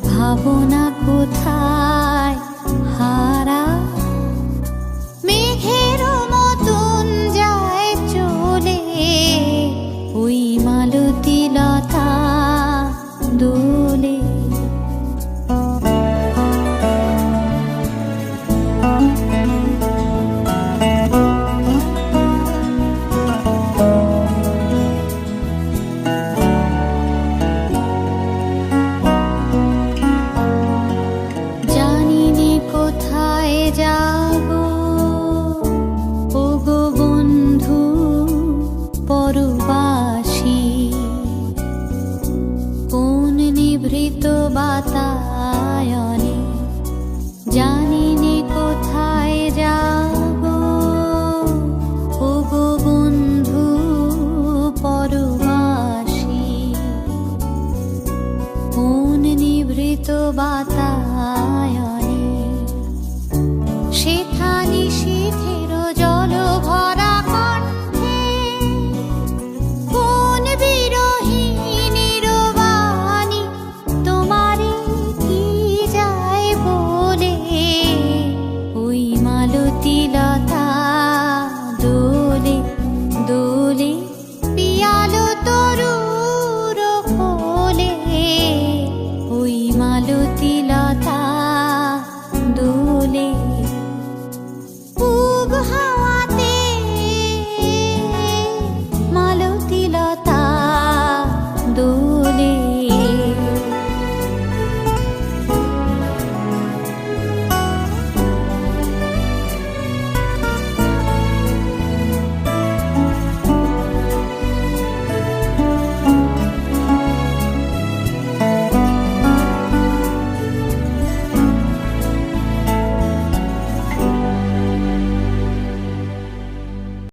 ভাবনা কোথায়? নিভৃত বাতায়নে জানিনি কোথায় যাব। ওগো বন্ধু পরবাসী কোন নিভৃত বাতায়